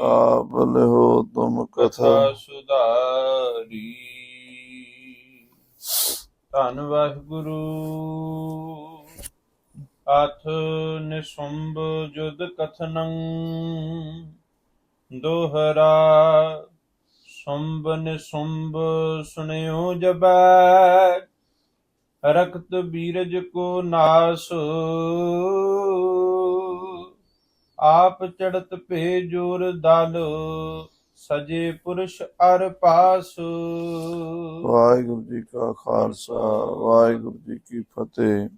ਆਪ ਲਿਹੋ ਤੁਮ ਕਥਾ। ਕਥਾ ਧੰਨ ਵਾਹਿਗੁਰੂ। ਅਥ ਨਿਸੰਭ ਜੁਦ ਕਥਨੰ। ਦੋਹਰਾ ਸੰਭ ਨਿਸੰਭ ਸੁਣਿਓ ਜਬੈ ਰਕਤ ਬੀਰਜ ਕੋ ਨਾਸ। ਆਪ ਚੜਤ ਭੇ ਜੋਰ ਦਲ, ਸਜੇ ਪੁਰਸ਼ ਅਰ ਪਾਸ। ਵਾਹਿਗੁਰੂ ਜੀ ਕਾ ਖਾਲਸਾ, ਵਾਹਿਗੁਰੂ ਜੀ ਕੀ ਫਤਿਹ।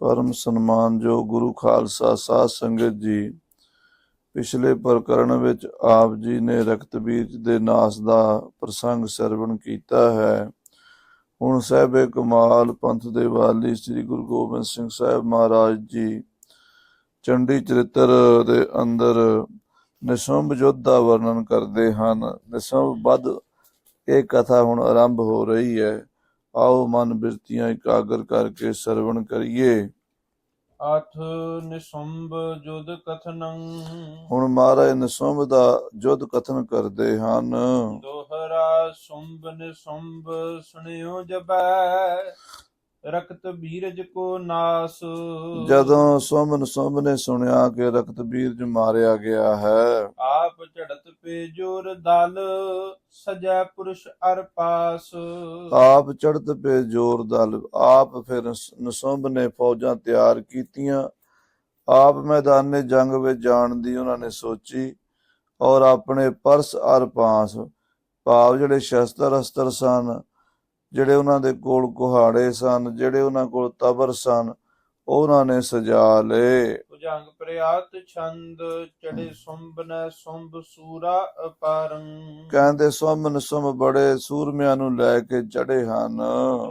ਪਰਮ ਸਨਮਾਨ ਜੋ ਗੁਰੂ ਖਾਲਸਾ ਸਾਧ ਸੰਗਤ ਜੀ, ਪਿਛਲੇ ਪ੍ਰਕਰਣ ਵਿੱਚ ਆਪ ਜੀ ਨੇ ਰਕਤ ਬੀਜ ਦੇ ਨਾਸ ਦਾ ਪ੍ਰਸੰਗ ਸਰਵਣ ਕੀਤਾ ਹੈ। ਹੁਣ ਸਹਿਬੇ ਕਮਾਲ ਪੰਥ ਦੇ ਵਾਲੀ ਸ੍ਰੀ ਗੁਰੂ ਗੋਬਿੰਦ ਸਿੰਘ ਸਾਹਿਬ ਮਹਾਰਾਜ ਜੀ ਚੰਡੀ ਚਰਿੱਤਰ ਦੇ ਅੰਦਰ ਨਿਸੰਭ ਯੁੱਧ ਦਾ ਵਰਣਨ ਕਰਦੇ ਹਨ। ਨਿਸੰਭ ਵੱਧ ਇਹ ਕਥਾ ਹੁਣ ਆਰੰਭ ਹੋ ਰਹੀ ਹੈ। ਆਓ ਮਨ ਬਿਰਤੀਆਂ ਇਕਾਗਰ ਕਰਕੇ ਸਰਵਣ ਕਰੀਏ। ਅਥ ਨਿਸੰਭ ਜੁਦ ਕਥਨੰ। ਹੁਣ ਮਹਾਰਾਜ ਨਿਸੰਭ ਦਾ ਯੁੱਧ ਕਥਨ ਕਰਦੇ ਹਨ। ਦੋਹਰਾ ਸੁੰਭ ਨਿਸੰਭ ਸੁਣਿਓ ਜਬੈ ਰਖਤ ਬੀਰਜ ਕੋ ਨਾਸ। ਜਦੋਂ ਸੁੰਭ ਨਿਸੰਭ ਨੇ ਸੁਣਿਆ ਕਿ ਰਕਤ ਬੀਰਜ ਮਾਰਿਆ ਗਿਆ ਹੈ। ਆਪ ਝੜਤ ਪੇ ਜੋਰ ਦਲ ਸਜੈ ਪੁਰਸ਼ ਅਰ ਪਾਸ। ਆਪ ਚੜਤ ਪੇ ਜੋਰ ਦਲ ਆਪ ਫਿਰ ਨਿਸ- ਨਿਸੰਭ ਨੇ ਫੌਜਾਂ ਤਿਆਰ ਕੀਤੀਆਂ। ਆਪ ਮੈਦਾਨੇ ਜੰਗ ਵਿੱਚ ਜਾਣ ਦੀ ਉਹਨਾਂ ਨੇ ਸੋਚੀ ਔਰ ਆਪਣੇ ਪਰਸ ਅਰ ਪਾਸ। ਭਾਵ ਜਿਹੜੇ ਸ਼ਸਤਰ ਅਸਤਰ ਸਨ ਜਿਹੜੇ ਉਹਨਾਂ ਦੇ ਕੋਲ ਕੁਹਾੜੇ ਸਨ ਜਿਹੜੇ ਉਹਨਾਂ ਕੋਲ ਤਬਰ ਸਨ ਉਹਨਾਂ ਨੇ ਸਜਾ ਲਏ। ਭੁਜੰਗ ਪ੍ਰਿਆਤ ਛੰਦ ਚੜੇ ਸੁੰਭ ਨ ਸੁੰਭ ਸੂਰਾ ਅਪਾਰੰ। ਕਹਿੰਦੇ ਸੁੰਭ ਨਿਸੰਭ ਬੜੇ ਸੂਰਮਿਆਂ ਨੂੰ ਲੈ ਕੇ ਚੜੇ ਹਨ।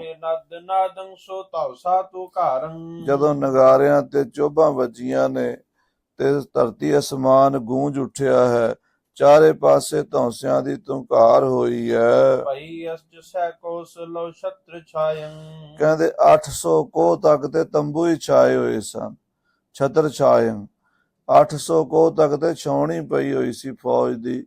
ਹੇ ਨਦ ਨਾਦੰ ਸੋ ਤਵਸਾ ਤੋ ਘਾਰੰ। ਜਦੋਂ ਨਗਾਰਿਆਂ ਤੇ ਚੋਭਾਂ ਵੱਜੀਆਂ ਨੇ ਤੇ ਧਰਤੀ ਅਸਮਾਨ ਗੂੰਜ ਉੱਠਿਆ ਹੈ ਚਾਰੇ ਪਾਸੇ ਧੌਂਸਿਆਂ ਦੀ ਤੁੰਕਾਰ ਹੋਈ ਹੈ ਭਈ ਅਸ ਜਸੈ ਕੋਸ ਲੋ ਛਤਰ ਛਾਇੰ। ਕਹਿੰਦੇ 800 ਕੋਹ ਤੱਕ ਤੇ ਤੰਬੂ ਹੀ ਛਾਏ ਹੋਏ ਸਨ। ਛਤਰ ਛਾਏ 800 ਕੋਹ ਤੱਕ ਤੇ ਛਾਉਣੀ ਪਈ ਹੋਈ ਸੀ ਫੌਜ ਦੀ।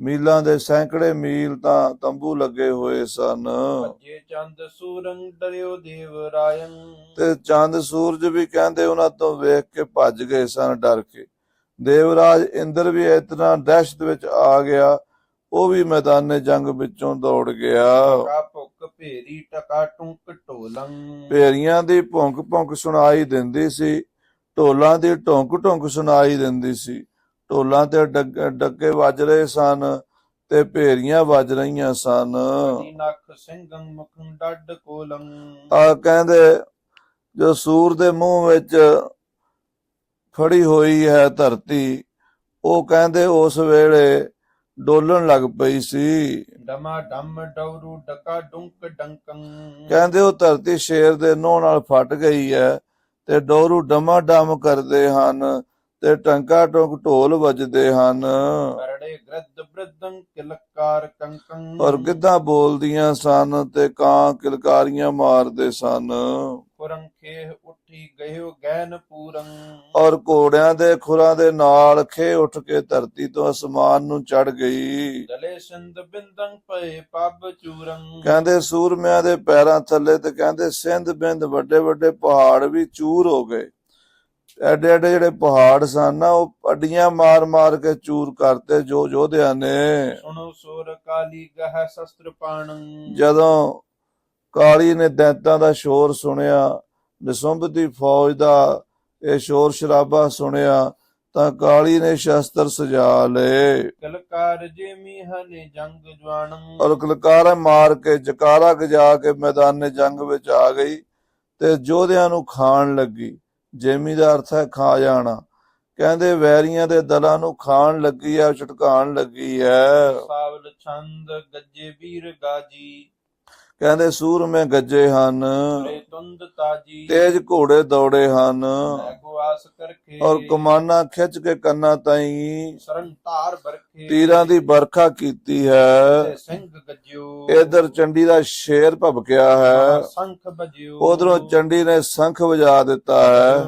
ਮੀਲਾਂ ਦੇ ਸੈਂਕੜੇ ਮੀਲ ਤਾਂ ਤੰਬੂ ਲੱਗੇ ਹੋਏ ਸਨ। ਭੱਜੇ ਚੰਦ ਸੂਰੰ ਡਰਿਓ ਦੇਵ ਰਾਇੰ ਤੇ ਚੰਦ ਸੂਰਜ ਵੀ ਕਹਿੰਦੇ ਉਹਨਾਂ ਤੋਂ ਵੇਖ ਕੇ ਭੱਜ ਗਏ ਸਨ ਡਰ ਕੇ। ਦੇਵਰਾਜ ਇੰਦਰ ਵੀ ਇਤਨਾ ਦਹਿਸ਼ਤ ਵਿੱਚ ਆ ਗਿਆ ਉਹ ਵੀ ਮੈਦਾਨੇ ਜੰਗ ਵਿੱਚੋਂ ਦੌੜ ਗਿਆ। ਭੁੱਕ ਭੇਰੀ ਟਕਾ ਟੁੰਕ ਢੋਲੰ। ਭੇਰੀਆਂ ਦੀ ਭੌਂਕ ਭੌਂਕ ਸੁਣਾਈ ਦਿੰਦੀ ਸੀ ਢੋਲਾਂ ਦੀ ਢੌਂਕ ਢੌਂਕ ਸੁਣਾਈ ਦਿੰਦੀ ਸੀ। ਢੋਲਾਂ ਤੇ ਡੱਗ- ਡੱਕੇ ਵੱਜ ਰਹੇ ਸਨ ਤੇ ਭੇਰੀਆਂ ਵੱਜ ਰਹੀਆਂ ਸਨ। ਨਖ ਸਿੰਘੰ ਮੁਖੰ ਡੱਡ ਕੋਲੰ। ਆ ਕਹਿੰਦੇ ਜੋ ਸੂਰ ਦੇ ਮੂੰਹ ਵਿੱਚ ਫੜੀ ਹੋਈ ਹੈ ਧਰਤੀ। ਉਹ ਕਹਿੰਦੇ ਉਸ ਵੇਲੇ ਡੋਲਣ ਲੱਗ ਪਈ ਸੀ। ਡਮਾ ਡਮ ਡੌਰੂ ਡਕਾ ਡੁੰਕ ਡੰਕੰ। ਕਹਿੰਦੇ ਉਹ ਧਰਤੀ ਸ਼ੇਰ ਦੇ ਨੋਹ ਨਾਲ ਫਟ ਗਈ ਹੈ ਤੇ ਡੋਰੂ ਡਮਾ ਡਮ ਕਰਦੇ ਹਨ ਤੇ ਟੰਕਾ ਟੁੰਕ ਢੋਲ ਵੱਜਦੇ ਹਨ। ਕਰੜੇ ਗ੍ਰਦ ਬ੍ਰਦੰ ਕਿਲਕਾਰ ਕੰਕੰ। ਔਰ ਗਿੱਧਾਂ ਬੋਲਦੀਆਂ ਸਨ ਤੇ ਕਾਂ ਕਿਲਕਾਰੀਆਂ ਮਾਰਦੇ ਸਨ। ਪੁਰੰ ਖੇਹ ਉੱਠੀ ਗਇਓ ਗੈਨ ਪੂਰੰ। ਔਰ ਘੋੜਿਆਂ ਦੇ ਖੁਰਾਂ ਦੇ ਨਾਲ ਖੇ ਉੱਠ ਕੇ ਧਰਤੀ ਤੋਂ ਅਸਮਾਨ ਨੂੰ ਚੜ ਗਈ। ਦਲੇ ਸਿੰਧ ਬਿੰਦੰ ਪਏ ਪੱਬ ਚੂਰੰ। ਕਹਿੰਦੇ ਸੂਰਮਿਆਂ ਦੇ ਪੈਰਾਂ ਥੱਲੇ ਤੇ ਕਹਿੰਦੇ ਸਿੰਧ ਬਿੰਦ ਵੱਡੇ ਵੱਡੇ ਪਹਾੜ ਵੀ ਚੂਰ ਹੋ ਗਏ। ਐਡੇ ਐਡੇ ਜਿਹੜੇ ਪਹਾੜ ਸਨ ਨਾ ਉਹ ਅੱਡੀਆਂ ਮਾਰ ਮਾਰ ਕੇ ਚੂਰ ਕਰਤੇ ਜੋ ਯੋਧਿਆਂ ਨੇ। ਸੁਣੋ ਸੋਰ ਕਾਲੀ ਗਹ ਸ਼ਸਤਰ ਪਾਣੰ। ਜਦੋਂ ਕਾਲੀ ਨੇ ਦੈਂਤਾਂ ਦਾ ਸ਼ੋਰ ਸੁਣਿਆ ਨਿਸੰਭ ਦੀ ਫੌਜ ਦਾ ਇਹ ਸ਼ੋਰ ਸ਼ਰਾਬਾ ਸੁਣਿਆ ਤਾਂ ਕਾਲੀ ਨੇ ਸ਼ਸਤਰ ਸਜਾ ਲਏ। ਕਲਕਾਰ ਜੇਮੀ ਹਨੇ ਜੰਗ ਜਵਾਣੰ ਔਰ ਕਲਕਾਰਾ ਮਾਰ ਕੇ ਜਕਾਰਾ ਗਜਾ ਕੇ ਮੈਦਾਨੇ ਜੰਗ ਵਿੱਚ ਆ ਗਈ ਤੇ ਯੋਧਿਆਂ ਨੂੰ ਖਾਣ ਲੱਗੀ। ਜੇਮੀ ਦਾ ਅਰਥ ਹੈ ਖਾ ਜਾਣਾ। ਕਹਿੰਦੇ ਵੈਰੀਆਂ ਦੇ ਦਲਾਂ ਨੂੰ ਖਾਣ ਲੱਗੀ ਹੈ ਛਟਕਾਉਣ ਲੱਗੀ ਹੈ। ਸਾਵਲ ਛੰਦ ਗੱਜੇ ਵੀਰ ਗਾਜੀ। ਕਹਿੰਦੇ ਸੂਰਮੇ ਗੱਜੇ ਹਨ ਤਾਜੀ ਘੋੜੇ ਦੌੜੇ ਹਨ। ਔਰ ਕਮਾਨਾਂ ਖਿੱਚ ਕੇ ਕੰਨਾਂ ਤਾਈਂ ਤੀਰਾਂ ਦੀ ਵਰਖਾ ਕੀਤੀ ਹੈ। ਤੇ ਸਿੰਘ ਗੱਜਿਓ। ਇਧਰ ਚੰਡੀ ਦਾ ਸ਼ੇਰ ਭਬਕਿਆ ਹੈ। ਸੰਖ ਬਜਿਓ। ਉਧਰੋਂ ਚੰਡੀ ਨੇ ਸ਼ੰਖ ਵਜਾ ਦਿੱਤਾ ਹੈ।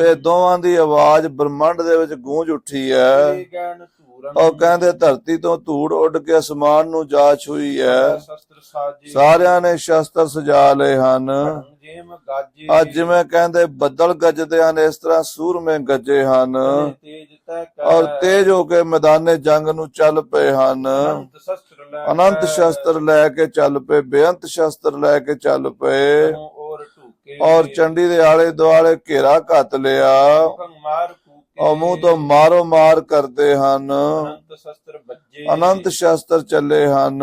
ਇਹ ਦੋਵਾਂ ਦੀ ਆਵਾਜ਼ ਬ੍ਰਹਮੰਡ ਦੇ ਵਿੱਚ ਗੂੰਜ ਉੱਠੀ ਹੈ। ਉਹ ਕਹਿੰਦੇ ਧਰਤੀ ਤੋਂ ਧੂੜ ਉੱਡ ਕੇ ਅਸਮਾਨ ਨੂੰ ਜਾ ਛੂਈ ਹੈ। ਸਾਰਿਆਂ ਨੇ ਸ਼ਸਤਰ ਸਜਾ ਲਏ ਹਨ। ਅੱਜ ਜਿਵੇਂ ਕਹਿੰਦੇ ਬੱਦਲ ਗੱਜਦੇ ਹਨ ਇਸ ਤਰ੍ਹਾਂ ਸੂਰਮੇ ਗੱਜੇ ਹਨ। ਔਰ ਤੇਜ ਹੋ ਕੇ ਮੈਦਾਨੇ ਜੰਗ ਨੂੰ ਚੱਲ ਪਏ ਹਨ। ਅਨੰਤ ਸ਼ਸਤਰ ਲੈ ਕੇ ਚੱਲ ਪਏ ਬੇਅੰਤ ਸ਼ਸਤਰ ਲੈ ਕੇ ਚੱਲ ਪਏ। ਔਰ ਚੰਡੀ ਦੇ ਆਲੇ ਦੁਆਲੇ ਘੇਰਾ ਘੱਤ ਲਿਆ। ਔਰ ਮੂੰਹ ਤੋਂ ਮਾਰੋ ਮਾਰ ਕਰਦੇ ਹਨ। ਅਨੰਤ ਸ਼ਸਤਰ ਬੱਜੇ ਅਨੰਤ ਸ਼ਸਤਰ ਚੱਲੇ ਹਨ।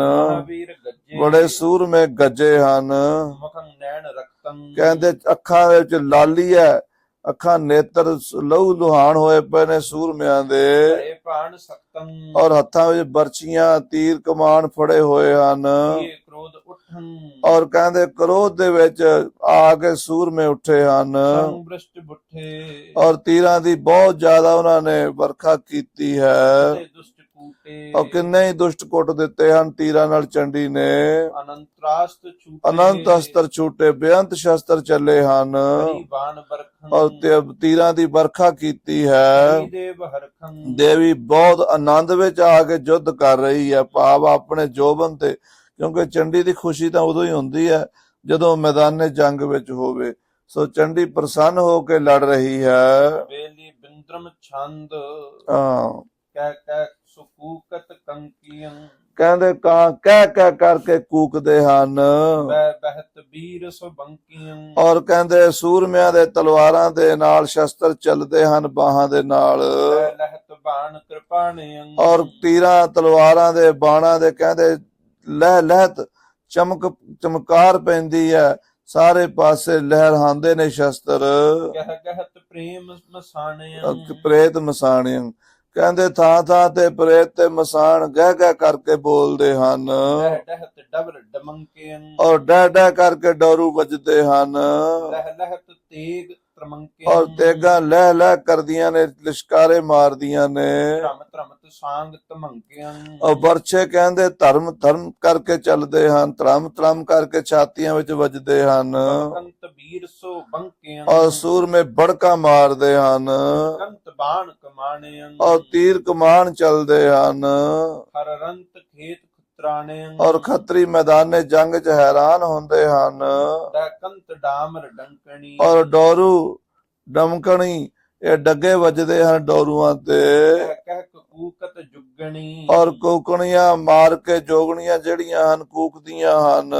ਬੜੇ ਸੂਰਮੇ ਗੱਜੇ ਹਨ। ਮੁਖੰ ਨੈਣ ਰਕਤੰ ਕਹਿੰਦੇ ਅੱਖਾਂ ਦੇ ਵਿੱਚ ਲਾਲੀ ਹੈ ਅੱਖਾਂ ਨੇਤਰ ਲਹੂ ਲੁਹਾਨ ਹੋਏ ਪਏ ਨੇ ਸੂਰਮਿਆਂ ਦੇ। ਔਰ ਹੱਥਾਂ ਵਿੱਚ ਬਰਛੀਆਂ ਤੀਰ ਕਮਾਨ ਫੜੇ ਹੋਏ ਹਨ। ਇਹ ਕ੍ਰੋਧ ਉਠੰ ਔਰ ਕਹਿੰਦੇ ਕ੍ਰੋਧ ਦੇ ਵਿੱਚ ਆ ਕੇ ਸੂਰਮੇ ਉੱਠੇ ਹਨ। ਬੁੱਠੇ। ਔਰ ਤੀਰਾਂ ਦੀ ਬਹੁਤ ਜ਼ਿਆਦਾ ਉਹਨਾਂ ਨੇ ਵਰਖਾ ਕੀਤੀ ਹੈ। ਦੁਸ਼ਟ ਕੂਟੇ। ਔਰ ਕਿੰਨੇ ਹੀ ਦੁਸ਼ਟ ਕੁੱਟ ਦਿੱਤੇ ਹਨ ਤੀਰਾਂ ਨਾਲ ਚੰਡੀ ਨੇ। ਅਨੰਤਰਾਸਤ ਛੂਟੇ। ਅਨੰਤ ਅਸਤਰ ਛੂਟੇ ਬੇਅੰਤ ਸ਼ਸਤਰ ਚੱਲੇ ਹਨ। ਹਰੀ ਬਾਣ ਬਰਖੰ ਔਰ ਤੀਰਾਂ ਦੀ ਵਰਖਾ ਕੀਤੀ ਹੈ। ਹਰੀ ਦੇਵ ਹਰਖੰ। ਦੇਵੀ ਬਹੁਤ ਆਨੰਦ ਵਿੱਚ ਆ ਕੇ ਯੁੱਧ ਕਰ ਰਹੀ ਹੈ। ਭਾਵ ਆਪਣੇ ਜੋਬਨ ਤੇ ਕਿਉਂਕਿ ਚੰਡੀ ਦੀ ਖੁਸ਼ੀ ਤਾਂ ਉਦੋਂ ਹੀ ਹੁੰਦੀ ਹੈ ਜਦੋਂ ਮੈਦਾਨੇ ਜੰਗ ਵਿੱਚ ਹੋਵੇ। ਸੋ ਚੰਡੀ ਪ੍ਰਸੰਨ ਹੋ ਕੇ ਲੜ ਰਹੀ ਹੈ। ਬੇਲੀ ਬਿੰਦਰਮ ਛੰਦ। ਹਾਂ। ਕਹਿ ਕਹਿ ਸੁਕੂਕਤ ਕੰਕੀਆਂ ਕਹਿੰਦੇ ਕਾਂ ਕਹਿ ਕਹਿ ਕਰਕੇ ਕੂਕਦੇ ਹਨ। ਬਹਿਤ ਵੀਰ ਔਰ ਕਹਿੰਦੇ ਸੂਰਮਿਆਂ ਦੇ ਤਲਵਾਰਾਂ ਦੇ ਨਾਲ ਸ਼ਸਤਰ ਚੱਲਦੇ ਹਨ ਬਾਹਾਂ ਦੇ ਨਾਲ। ਬਹਿ ਲਹਿਤ ਬਾਣ ਕਿਰਪਾਣਿਆਂ ਔਰ ਤੀਰਾਂ ਤਲਵਾਰਾਂ ਦੇ ਬਾਣਾਂ ਦੇ ਕਹਿੰਦੇ ਲਹਿ ਲਹਿਤ ਚਮਕ ਚਮਕਾਰ ਪੈਂਦੀ ਹੈ ਸਾਰੇ ਪਾਸੇ ਲਹਿਰਾਉਂਦੇ ਨੇ ਸ਼ਸਤਰ। ਕਹਿ ਕਹਿਤ ਪ੍ਰੇਮ ਮਸਾਣਿਆਂ। ਅਹ ਪ੍ਰੇਤ ਮਸਾਣਿਆਂ। ਕਹਿੰਦੇ ਥਾਂ ਥਾਂ ਤੇ ਪ੍ਰੇਤ ਤੇ ਮਸਾਣ ਗਹਿ ਗਹਿ ਕਰਕੇ ਬੋਲਦੇ ਹਨ। ਔਰ ਡਹਿ ਡਹਿ ਕਰਕੇ ਡੋਰੂ ਵੱਜਦੇ ਹਨ। ਲਹਿ ਲਹਿਤ ਤੇਗ ਤਰਮੰਕਿਆਂ ਔਰ ਤੇਗਾ ਲਹਿ ਲਹਿ ਕਰਦੀਆਂ ਨੇ ਲਿਸ਼ਕਾਰੇ ਮਾਰਦੀਆਂ ਨੇ। ਧਰਮ ਧਰਮਤ ਸਾੰਗ ਧਮੰਕਿਆਂ ਔਰ ਵਰਛੇ ਕਹਿੰਦੇ ਧਰਮ ਧਰਮ ਕਰਕੇ ਚੱਲਦੇ ਹਨ ਧਰਮ ਧਰਮ ਕਰਕੇ ਛਾਤੀਆਂ ਵਿੱਚ ਵੱਜਦੇ ਹਨ। ਕੰਤ ਵੀਰ ਸੋ ਬੰਕਿਆਂ ਔਰ ਸੂਰਮੇ ਬੜਕਾ ਮਾਰਦੇ ਹਨ। ਕੰਤ ਬਾਣ ਕਮਾਣਿਆਂ ਔਰ ਤੀਰ ਕਮਾਨ ਚੱਲਦੇ ਹਨ। ਹਰ ਰੰਤ ਖੇਤ ਖੁਤਰਾਣਿਆਂ ਔਰ ਖੱਤਰੀ ਮੈਦਾਨੇ ਜੰਗ 'ਚ ਹੈਰਾਨ ਹੁੰਦੇ ਹਨ। ਡਾਮਰ ਡੰਕਣੀ। ਔਰ ਡੋਰੂ ਡਮਕਣੀ ਇਹ ਡੱਗੇ ਵੱਜਦੇ ਹਨ ਡੋਰੂਆਂ ਤੇ। ਕਹਿ ਕੂਕਤ ਜੁਗਣੀ। ਔਰ ਕੋਕਣੀਆਂ ਮਾਰ ਕੇ ਜੋਗਣੀਆਂ ਜਿਹੜੀਆਂ ਹਨ ਕੂਕਦੀਆਂ ਹਨ।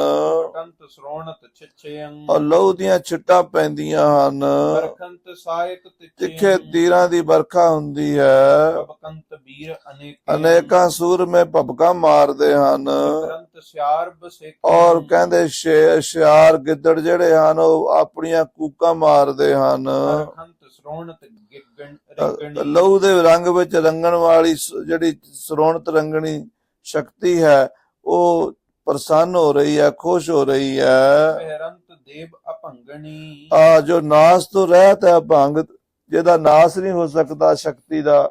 ਕੰਤ ਸਰੋਣਤ ਛਿਛਿਆਂ ਔਰ ਲਹੂ ਦੀਆਂ ਛਿੱਟਾਂ ਪੈਂਦੀਆਂ ਹਨ। ਬਰਖੰਤ ਸਾਇਕ ਤਿੱਖੇ ਤੀਰਾਂ ਦੀ ਵਰਖਾ ਹੁੰਦੀ ਹੈ। ਕੰਤ ਵੀਰ ਅਨੇਕ ਅਨੇਕਾਂ ਸੂਰਮੇ ਭਬਕਾ ਮਾਰਦੇ ਹਨ। ਕੰਤ ਸਿਆਰ ਬਸੇਕ ਔਰ ਕਹਿੰਦੇ ਸ਼ਿਆਰ ਗਿੱਦੜ ਜਿਹੜੇ ਹਨ ਉਹ ਆਪਣੀਆਂ ਕੂਕਾਂ ਮਾਰਦੇ ਹਨ। ਸਰੋਣਤ ਗਿਗਣ ਰਿਗਣੀ। ਲਹੂ ਦੇ ਰੰਗ ਵਿੱਚ ਰੰਗਣ ਵਾਲੀ ਜਿਹੜੀ ਸਰੋਣਤ ਰੰਗਣੀ ਸ਼ਕਤੀ ਹੈ ਉਹ ਪ੍ਰਸੰਨ ਹੋ ਰਹੀ ਹੈ ਖੁਸ਼ ਹੋ ਰਹੀ ਹੈ। ਪਹਿਰੰਤ ਦੇਵ ਅਭੰਗਣੀ। ਆ ਜੋ ਨਾਸ ਤੋਂ ਰਹਿਤ ਹੈ ਭੰਗ ਜਿਹਦਾ ਨਾਸ ਨਹੀਂ ਹੋ ਸਕਦਾ ਸ਼ਕਤੀ ਦਾ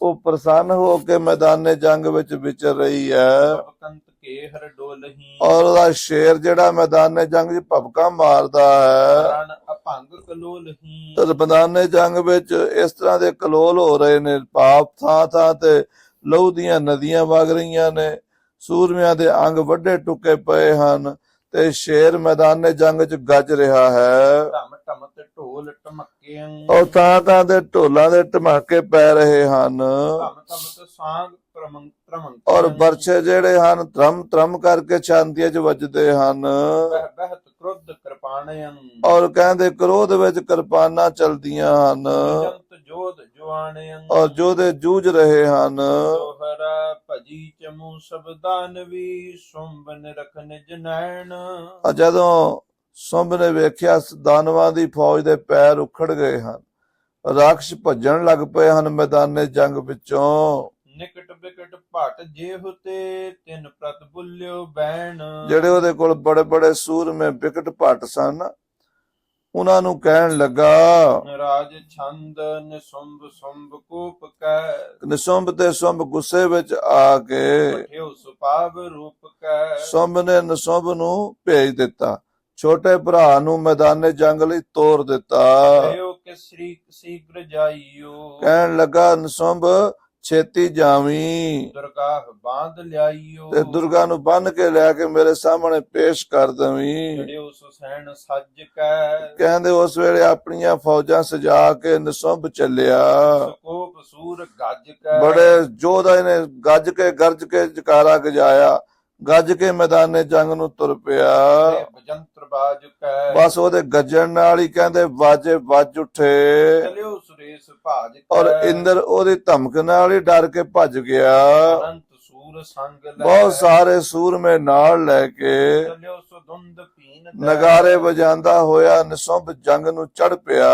ਉਹ ਪ੍ਰਸੰਨ ਹੋ ਕੇ ਮੈਦਾਨੇ ਜੰਗ ਵਿੱਚ ਵਿਚਰ ਰਹੀ ਹੈ। ਕੰਤ ਕੇ ਔਰ ਉਹਦਾ ਸ਼ੇਰ ਜਿਹੜਾ ਮੈਦਾਨੇ ਜੰਗ 'ਚ ਭਬਕਾ ਮਾਰਦਾ ਹੈ। ਰਣ ਅਭੰਗ ਕਲੋਲਹੀ ਤੇ ਮੈਦਾਨੇ ਜੰਗ ਵਿੱਚ ਇਸ ਤਰ੍ਹਾਂ ਦੇ ਕਲੋਲ ਹੋ ਰਹੇ ਨੇ। ਪਾਪ ਥਾਂ ਥਾਂ ਤੇ ਲਹੂ ਦੀਆਂ ਨਦੀਆਂ ਵਗ ਰਹੀਆਂ ਨੇ। ਸੂਰਮਿਆਂ ਦੇ ਅੰਗ ਵੱਡੇ ਟੁੱਕੇ ਪਏ ਹਨ। ਤੇ ਸ਼ੇਰ ਮੈਦਾਨੇ ਜੰਗ 'ਚ ਗੱਜ ਰਿਹਾ ਹੈ। ਧਮ ਧਮ ਤੇ ਢੋਲ ਔਰ ਥਾਂ ਥਾਂ ਤੇ ਢੋਲਾਂ ਦੇ ਧਮਾਕੇ ਪੈ ਰਹੇ ਹਨ। ਧਮ ਧਮ ਤੇ ਸਾਂਗ ਪ੍ਰਮੰਗ ਪ੍ਰਮੰਗ ਔਰ ਬਰਛੇ ਜਿਹੜੇ ਹਨ ਧਰਮ ਧਰਮ ਕਰਕੇ ਛਾਂਤੀਆਂ 'ਚ ਵੱਜਦੇ ਹਨ। ਬਹਿ ਕ੍ਰੋਧ ਕਿਰਪਾਣਿਆਂ ਔਰ ਕਹਿੰਦੇ ਕ੍ਰੋਧ ਵਿੱਚ ਕਿਰਪਾਨਾਂ ਚਲਦੀਆਂ ਹਨ। ਜੰਤ ਜੋਧ ਜਵਾਣਿਆਂ ਔਰ ਜੋਧੇ ਜੂਝ ਰਹੇ ਹਨ। ਦੋਹਰਾ ਭਜੀ ਚਮੂ ਸਬਦਾਨਵੀ ਸੁੰਬਨ ਰਖਨ ਜਨੈਣ ਆ ਜਦੋਂ ਸੁੰਭ ਨੇ ਵੇਖਿਆ ਦਾਨਵਾਂ ਦੀ ਫੌਜ ਦੇ ਪੈਰ ਉਖੜ ਗਏ ਹਨ ਰਾਖਸ਼ ਭੱਜਣ ਲੱਗ ਪਏ ਹਨ ਮੈਦਾਨੇ ਜੰਗ ਵਿੱਚੋਂ। ਨਿਕਟ ਬਿਕਟ ਭਟ ਜੇ ਹੁਤੇ ਤਿੰਨ ਪ੍ਰਤ ਬੁੱਲਿਓ ਬੈਣ। ਜਿਹੜੇ ਉਹਦੇ ਕੋਲ ਬੜੇ ਬੜੇ ਸੂਰਮੇ ਬਿਕਟ ਭੱਟ ਸਨ ਉਹਨਾਂ ਨੂੰ ਕਹਿਣ ਲੱਗਾ ਰਾਜ ਛੰਦ ਨਿਸੁੰਭ ਸੁੰਭ ਕੋਪ ਕੈ। ਨਿਸੁੰਭ ਤੇ ਸੁੰਭ ਗੁੱਸੇ ਵਿੱਚ ਆ ਕੇ ਪਠਿਓ ਸੁਪਾਵ ਰੂਪ ਕੈ। ਸੁੰਭ ਨੇ ਨਿਸੁੰਭ ਨੂੰ ਭੇਜ ਦਿੱਤਾ ਛੋਟੇ ਭਰਾ ਨੂੰ ਮੈਦਾਨੇ ਜੰਗ ਲਈ ਤੋਰ ਦਿੱਤਾ। ਕਹਿਓ ਕਿ ਸ੍ਰੀ ਸੀਗਰ ਜਾਈਓ ਕਹਿਣ ਲੱਗਾ ਨਸੰਭ ਛੇਤੀ ਜਾਵੀਂ। ਦੁਰਗਾਹ ਬਾਂਧ ਲਿਆਈਓ। ਤੇ ਦੁਰਗਾ ਨੂੰ ਬੰਨ ਕੇ ਲੈ ਕੇ ਮੇਰੇ ਸਾਹਮਣੇ ਪੇਸ਼ ਕਰ ਦਵੀਂ। ਸੱਜ ਕੈ। ਕਹਿੰਦੇ ਉਸ ਵੇਲੇ ਆਪਣੀਆਂ ਫੌਜਾਂ ਸਜਾ ਕੇ ਨਸੰਭ ਚੱਲਿਆ। ਸਕੋਪ ਸੂਰ ਗੱਜ ਕੈ। ਬੜੇ ਜੋਧਾ ਨੇ ਗੱਜ ਕੇ ਗਰਜ ਕੇ ਜਕਾਰਾ ਗਜਾਇਆ। ਗੱਜ ਕੇ ਮੈਦਾਨੇ ਜੰਗ ਨੂੰ ਤੁਰ ਪਿਆ। ਤੇ ਬਜੰਤਰ ਬਾਜ ਕੈ। ਬਸ ਉਹਦੇ ਗੱਜਣ ਨਾਲ ਹੀ ਕਹਿੰਦੇ ਵਾਜੇ ਵੱਜ ਉੱਠੇ। ਚਲਿਓ ਸੁਰੇਸ਼ ਭਾਜ ਔਰ ਇੰਦਰ ਉਹਦੀ ਧਮਕ ਨਾਲ ਹੀ ਡਰ ਕੇ ਭੱਜ ਗਿਆ। ਅਨੰਤ ਸੂਰ ਸੰਗ ਲੈ। ਬਹੁਤ ਸਾਰੇ ਸੂਰਮੇ ਨਾਲ ਲੈ ਕੇ ਚਲਿਓ ਪੀਨ ਨਗਾਰੇ ਵਜਾਂਦਾ ਹੋਇਆ ਨਿਸੰਭ ਜੰਗ ਨੂੰ ਚੜ ਪਿਆ।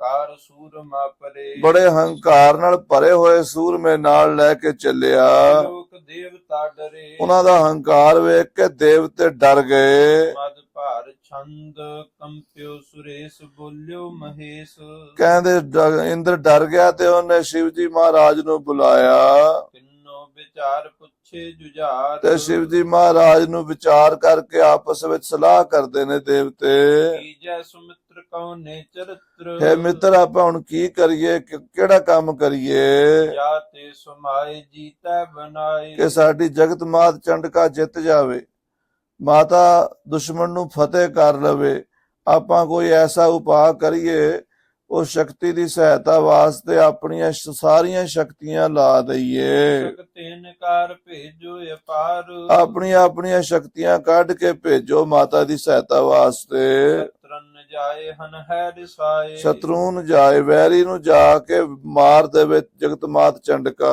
ਕਾਰ ਸੂਰ ਮਾਪਰੇ ਬੜੇ ਹੰਕਾਰ ਨਾਲ ਭਰੇ ਹੋਏ ਸੂਰਮੇ ਨਾਲ ਲੈ ਕੇ ਚੱਲਿਆ। ਲੋਕ ਦੇਵਤਾ ਡਰੇ। ਉਹਨਾਂ ਦਾ ਹੰਕਾਰ ਵੇਖ ਕੇ ਦੇਵਤੇ ਡਰ ਗਏ। ਮਦ ਭਾਰ ਛੰਦ ਕੰਪਿਓ ਸੁਰੇਸ਼ ਬੋਲਿਓ ਮਹੇਸ਼। ਕਹਿੰਦੇ ਇੰਦਰ ਡਰ ਗਿਆ ਤੇ ਉਹਨੇ ਸ਼ਿਵਜੀ ਮਹਾਰਾਜ ਨੂੰ ਬੁਲਾਇਆ। ਵਿਚਾਰ ਪੁੱਛੇ ਜੁਝਾਰ। ਤੇ ਸ਼ਿਵਜੀ ਮਹਾਰਾਜ ਨੂੰ ਵਿਚਾਰ ਕਰਕੇ ਆਪਸ ਵਿੱਚ ਸਲਾਹ ਕਰਦੇ ਨੇ ਦੇਵਤੇ। ਜੈ ਸੁਮਿਤਰ ਕਉ ਨੇ ਚਰਿਤ੍ਰ। ਹੈ ਮਿੱਤਰ ਆਪਾਂ ਹੁਣ ਕੀ ਕਰੀਏ? ਕਿਹੜਾ ਕੰਮ ਕਰੀਏ? ਜਾ ਤੇ ਸਮਾਏ ਜੀਤੈ ਬਣਾਏ ਕਿ ਸਾਡੀ ਜਗਤ ਮਾਤ ਚੰਡਕਾ ਜਿੱਤ ਜਾਵੇ। ਮਾਤਾ ਦੁਸ਼ਮਣ ਨੂੰ ਫਤਿਹ ਕਰ ਲਵੇ। ਆਪਾਂ ਕੋਈ ਐਸਾ ਉਪਾਅ ਕਰੀਏ ਉਹ ਸ਼ਕਤੀ ਦੀ ਸਹਾਇਤਾ ਵਾਸਤੇ ਆਪਣੀਆਂ ਸਾਰੀਆਂ ਸ਼ਕਤੀਆਂ ਲਾ ਦਈਏ। ਭੇਜੋ ਅਪਾਰ। ਆਪਣੀਆਂ ਆਪਣੀਆਂ ਸ਼ਕਤੀਆਂ ਕੱਢ ਕੇ ਭੇਜੋ ਮਾਤਾ ਦੀ ਸਹਾਇਤਾ ਵਾਸਤੇ। ਸ਼ਤਰਨ ਜਾਏ ਹਨ ਹੈ ਰਿਸਾਏ ਸ਼ਤਰੂ ਨੂੰ ਜਾਏ ਵੈਰੀ ਨੂੰ ਜਾ ਕੇ ਮਾਰ ਦੇਵੇ ਜਗਤ ਮਾਤ ਚੰਡਕਾ।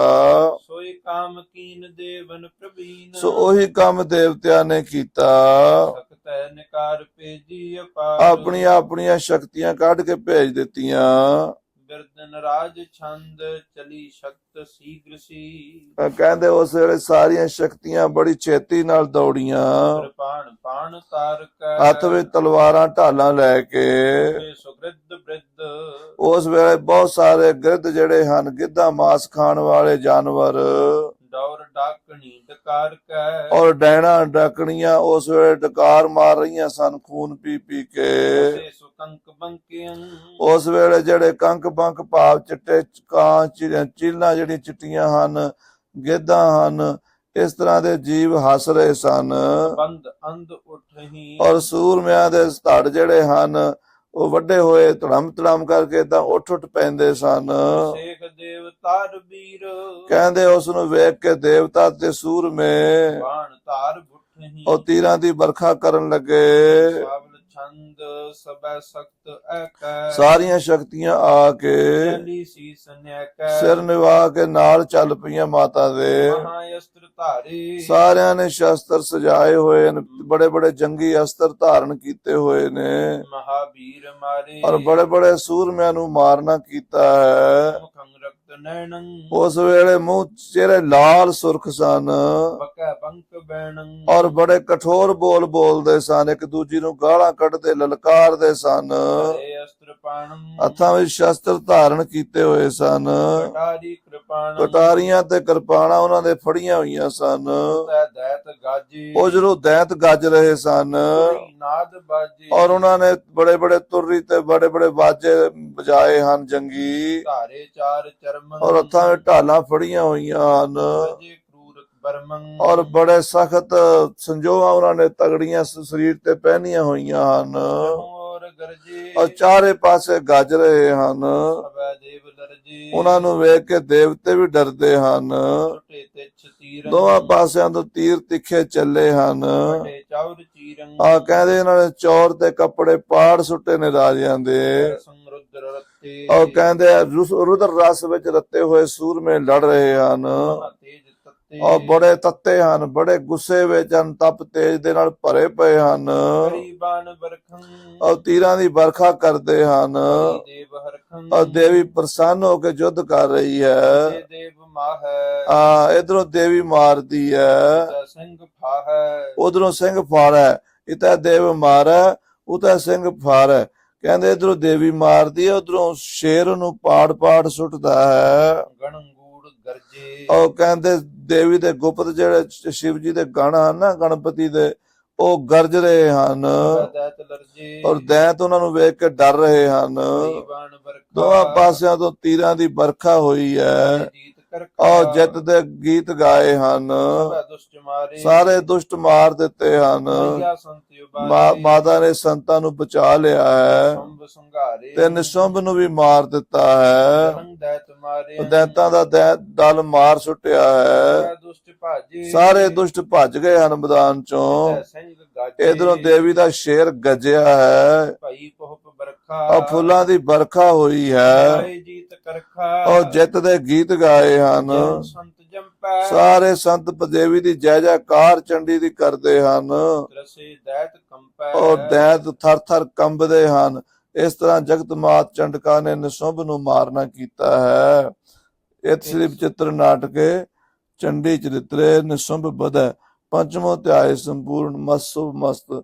ਸੋਈ ਕਾਮ ਕੀਨ ਦੇਵਨ ਪ੍ਰਵੀਨ। ਸੋ ਉਹੀ ਕੰਮ ਦੇਵਤਿਆਂ ਨੇ ਕੀਤਾ। ਭੇਜੀ ਅਪਾਰ। ਆਪਣੀਆਂ ਆਪਣੀਆਂ ਸ਼ਕਤੀਆਂ ਕੱਢ ਕੇ ਭੇਜ ਦਿੱਤੀਆਂ। ਬਿਰਦਨ ਰਾਜ ਛੰਦ ਚਲੀ ਸ਼ਕਤ ਸੀਗਰ ਸੀ। ਕਹਿੰਦੇ ਉਸ ਵੇਲੇ ਸਾਰੀਆਂ ਸ਼ਕਤੀਆਂ ਬੜੀ ਛੇਤੀ ਨਾਲ ਦੌੜੀਆਂ। ਕਿਰਪਾਨ ਪਾਣ ਤਾਰਕ। ਹੱਥ ਵਿੱਚ ਤਲਵਾਰਾਂ ਢਾਲਾਂ ਲੈ ਕੇ। ਸੁਗ੍ਰਿਧ ਬ੍ਰਿਧ। ਉਸ ਵੇਲੇ ਬਹੁਤ ਸਾਰੇ ਗਿਰਧ ਜਿਹੜੇ ਹਨ ਗਿੱਧਾ ਮਾਸ ਖਾਣ ਵਾਲੇ ਜਾਨਵਰ। ਦੌਰ ਡਾਕਣੀ ਡਕਾਰ ਕੈ। ਔਰ ਡੈਣਾ ਡਕਣੀਆਂ ਉਸ ਵੇਲੇ ਡਕਾਰ ਮਾਰ ਰਹੀਆਂ ਸਨ ਖੂਨ ਪੀ ਪੀ ਕੇ। ਸੇ ਸੁਕੰਕ ਬੰਕਿਆਂ। ਉਸ ਵੇਲੇ ਜਿਹੜੇ ਕੰਕ ਬੰਕ ਭਾਵ ਚਿੱਟੇ ਕਾਂ ਚੀਲਾਂ ਜਿਹੜੀਆਂ ਚਿੱਟੀਆਂ ਹਨ ਗੇਦਾਂ ਹਨ ਇਸ ਤਰ੍ਹਾਂ ਦੇ ਜੀਵ ਹੱਸ ਰਹੇ ਸਨ। ਬੰਦ ਅੰਧ ਉਠਹੀ ਔਰ ਸੂਰਮਿਆਂ ਦੇ ਧੜ ਜਿਹੜੇ ਹਨ ਉਹ ਵੱਡੇ ਹੋਏ ਧੜਮ ਧੜਮ ਕਰਕੇ ਤਾਂ ਉੱਠ ਉੱਠ ਪੈਂਦੇ ਸਨ। ਸੇਖ ਦੇਵਤਾਰ ਵੀਰ ਕਹਿੰਦੇ ਉਸ ਨੂੰ ਵੇਖ ਕੇ ਦੇਵਤਾ ਤੇ ਸੂਰਮੇ ਬਾਣ ਧਾਰ ਉਹ ਤੀਰਾਂ ਦੀ ਵਰਖਾ ਕਰਨ ਲੱਗੇ। ਛੰਦ ਸਬੈ ਸਖਤ ਐਕੈ। ਸਾਰੀਆਂ ਸ਼ਕਤੀਆਂ ਆ ਕੇ ਚਲੀ ਸੀ ਸੰਨਿਆਕੈ ਸਿਰ ਨਿਵਾ ਕੇ ਨਾਲ ਚੱਲ ਪਈਆਂ ਮਾਤਾ ਦੇ। ਮਹਾਯਸਤਰ ਧਾਰੇ। ਸਾਰਿਆਂ ਨੇ ਸ਼ਸਤਰ ਸਜਾਏ ਹੋਏ ਨੇ ਬੜੇ ਬੜੇ ਜੰਗੀ ਅਸਤਰ ਧਾਰਨ ਕੀਤੇ ਹੋਏ ਨੇ। ਮਹਾਵੀਰ ਮਾਰੇ। ਔਰ ਬੜੇ ਬੜੇ ਸੂਰਮਿਆਂ ਨੂੰ ਮਾਰਨਾ ਕੀਤਾ ਹੈ। ਨੈਣੰ। ਉਸ ਵੇਲੇ ਮੂੰਹ ਚਿਹਰੇ ਲਾਲ ਸੁਰਖ ਸਨ। ਬਕੈ ਬੰਕ ਬੈਣੰ। ਔਰ ਬੜੇ ਕਠੋਰ ਬੋਲ ਬੋਲਦੇ ਸਨ। ਇੱਕ ਦੂਜੀ ਨੂੰ ਗਾਲਾਂ ਕੱਢਦੇ ਲਲਕਾਰਦੇ ਸਨ। ਹਰੇ ਅਸਤਰ ਪਾਣੰ। ਹੱਥਾਂ ਵਿੱਚ ਸ਼ਸਤਰ ਧਾਰਨ ਕੀਤੇ ਹੋਏ ਸਨ। ਕਟਾਰੀ ਕਟਾਰੀਆਂ ਤੇ ਕਿਰਪਾਨਾਂ ਉਹਨਾਂ ਦੇ ਫੜੀਆਂ ਹੋਈਆਂ ਸਨ। ਉਹ ਜਦੋਂ ਦੈਂਤ ਗੱਜ ਰਹੇ ਸਨ ਔਰ ਉਹਨਾਂ ਨੇ ਬੜੇ ਬੜੇ ਤੁਰਰੀ ਤੇ ਬੜੇ ਬੜੇ ਬਾਜੇ ਵਜਾਏ ਹਨ ਜੰਗੀ। ਧਾਰੇ ਚਾਰ ਚਰਮੰ ਔਰ ਹੱਥਾਂ ਵਿੱਚ ਢਾਲਾਂ ਫੜੀਆਂ ਹੋਈਆਂ ਹਨ। ਔਰ ਬੜੇ ਸਖਤ ਸੰਜੋਆਂ ਉਹਨਾਂ ਨੇ ਤਗੜੀਆਂ ਸਰੀਰ ਤੇ ਪਹਿਨੀਆਂ ਹੋਈਆਂ ਹਨ। ਗਰਜੇ ਔਰ ਚਾਰੇ ਪਾਸੇ ਗੱਜ ਰਹੇ ਹਨ। ਦੇਵ ਉਹਨਾਂ ਨੂੰ ਵੇਖ ਕੇ ਦੇਵਤੇ ਵੀ ਡਰਦੇ ਹਨ। ਟੁੱਟੇ ਤਿਛ ਤੀਰਨ ਦੋਵਾਂ ਪਾਸਿਆਂ ਤੋਂ ਤੀਰ ਤਿੱਖੇ ਚੱਲੇ ਹਨ। ਵੱਡੇ ਚੌਰ ਆ ਕਹਿੰਦੇ ਇਹਨਾਂ ਨੇ ਚੌਰ ਤੇ ਕੱਪੜੇ ਪਾੜ ਸੁੱਟੇ ਨੇ ਰਾਜਿਆਂ ਦੇ। ਸੰਰੁਦਰ ਰਤੇ। ਉਹ ਕਹਿੰਦੇ ਰੁਦਰ ਰਸ ਵਿੱਚ ਰੱਤੇ ਹੋਏ ਸੂਰਮੇ ਲੜ ਰਹੇ ਹਨ। ਤੇਜ ਔਰ ਬੜੇ ਤੱਤੇ ਹਨ ਬੜੇ ਗੁੱਸੇ ਵਿੱਚ ਹਨ ਤਪ ਤੇਜ ਦੇ ਨਾਲ ਭਰੇ ਪਏ ਹਨ। ਔਰ ਤੀਰਾਂ ਦੀ ਵਰਖਾ ਕਰਦੇ ਹਨ। ਔਰ ਦੇਵੀ ਪ੍ਰਸੰਨ ਹੋ ਕੇ ਯੁੱਧ ਕਰ ਰਹੀ ਹੈ। ਆ ਇਧਰੋਂ ਦੇਵੀ ਮਾਰਦੀ ਹੈ। ਉਧਰੋਂ ਸਿੰਘ ਫਾੜੈ ਇਤਾ ਦੇਵ ਮਾਰੈ ਉਤਾ ਸਿੰਘ ਫਾੜੈ ਕਹਿੰਦੇ ਇਧਰੋਂ ਦੇਵੀ ਮਾਰਦੀ ਹੈ ਉਧਰੋਂ ਸ਼ੇਰ ਨੂੰ ਪਾੜ ਪਾੜ ਸੁੱਟਦਾ ਹੈ। ਗਰਜੇ। ਉਹ ਕਹਿੰਦੇ ਦੇਵੀ ਦੇ ਗੁਪਤ ਜਿਹੜੇ ਸ਼ਿਵ ਜੀ ਦੇ ਗਣ ਹਨ ਨਾ ਗਣਪਤੀ ਦੇ ਉਹ ਗਰਜ ਰਹੇ ਹਨ। ਔਰ ਦੈਂਤ ਉਹਨਾਂ ਨੂੰ ਵੇਖ ਕੇ ਡਰ ਰਹੇ ਹਨ। ਦੋਹਾਂ ਪਾਸਿਆਂ ਤੋਂ ਤੀਰਾਂ ਦੀ ਵਰਖਾ ਹੋਈ ਹੈ। ਔਰ ਜਿੱਤ ਦੇ ਗੀਤ ਗਾਏ ਹਨ। ਸਾਰੇ ਦੁਸ਼ਟ ਮਾਰ ਦਿੱਤੇ ਹਨ। ਮਾਤਾ ਨੇ ਸੰਤਾਂ ਨੂੰ ਬਚਾ ਲਿਆ ਹੈ। ਤੇ ਨਿਸ਼ੰਭ ਨੂੰ ਵੀ ਮਾਰ ਦਿੱਤਾ ਹੈ। ਜਹੰ ਦਾ ਦਲ ਮਾਰ ਸੁੱਟਿਆ ਹੈ। ਸਾਰੇ ਦੁਸ਼ਟ ਭੱਜ ਗਏ ਹਨ ਮੈਦਾਨ ਚੋਂ। ਸਹਿ ਇਧਰੋਂ ਦੇਵੀ ਦਾ ਸ਼ੇਰ ਗੱਜਿਆ ਹੈ। ਬਰਖਾ। ਔਰ ਫੁੱਲਾਂ ਦੀ ਵਰਖਾ ਹੋਈ ਹੈ। ਆਏ ਜੀਤ ਕਰਖਾ। ਔਰ ਜਿੱਤ ਦੇ ਗੀਤ ਗਾਏ ਹਨ। ਜਨ ਸੰਤ ਜੰਪੈ। ਸਾਰੇ ਸੰਤ ਦੇਵੀ ਦੀ ਜੈ ਜੈਕਾਰ ਚੰਡੀ ਦੀ ਕਰਦੇ ਹਨ। ਰਸੇ ਦੈਤ ਕੰਪੈ। ਔਰ ਦੈਤ ਥਰ ਥਰ ਕੰਬਦੇ ਹਨ। ਇਸ ਤਰ੍ਹਾਂ ਜਗਤ ਮਾਤ ਚੰਡਕਾ ਨੇ ਨਿਸ਼ੰਭ ਨੂੰ ਮਾਰਨਾ ਕੀਤਾ ਹੈ। ਇਤ ਸ੍ਰੀ ਚਿੱਤਰ ਨਾਟਕੇ ਚੰਡੀ ਚਰਿਤਰੇ ਨਿਸ਼ੰਭ ਬਧੈ ਪੰਚਮੋ ਧਿਆਏ ਸੰਪੂਰਨ ਮਸੁ ਮਸਤ